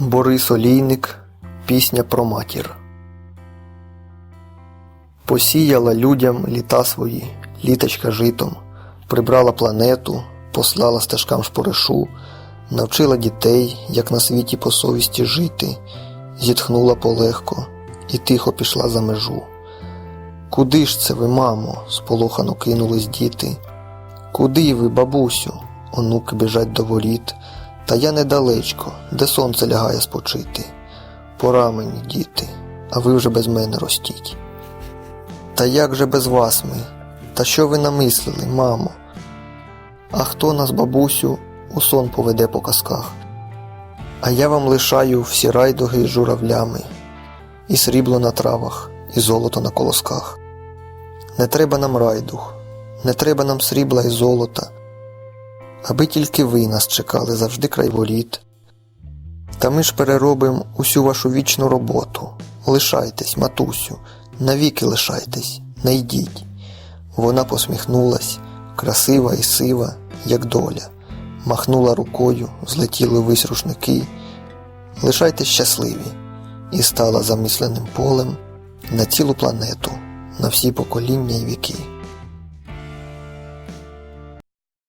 Борис Олійник Пісня про матір. Посіяла людям літа свої, літочка житом, прибрала планету, послала стежкам шпоришу, навчила дітей, як на світі по совісті жити, зітхнула полегко і тихо пішла за межу. Куди ж це ви, мамо? сполохано кинулись діти. Куди ви, бабусю? Онуки біжать до воріт. Та я недалечко, де сонце лягає спочити. Пора мені, діти, а ви вже без мене ростіть. Та як же без вас ми? Та що ви намислили, мамо? А хто нас, бабусю, у сон поведе по казках? А я вам лишаю всі райдуги з журавлями, і срібло на травах, і золото на колосках. Не треба нам райдуг, не треба нам срібла і золота, аби тільки ви нас чекали завжди край воріт. Та ми ж переробимо усю вашу вічну роботу. Лишайтесь, матусю, навіки лишайтесь, не йдіть. Вона посміхнулась, красива і сива, як доля, махнула рукою, злетіли вись рушники. Лишайтесь щасливі, і стала замисленим полем на цілу планету, на всі покоління й віки.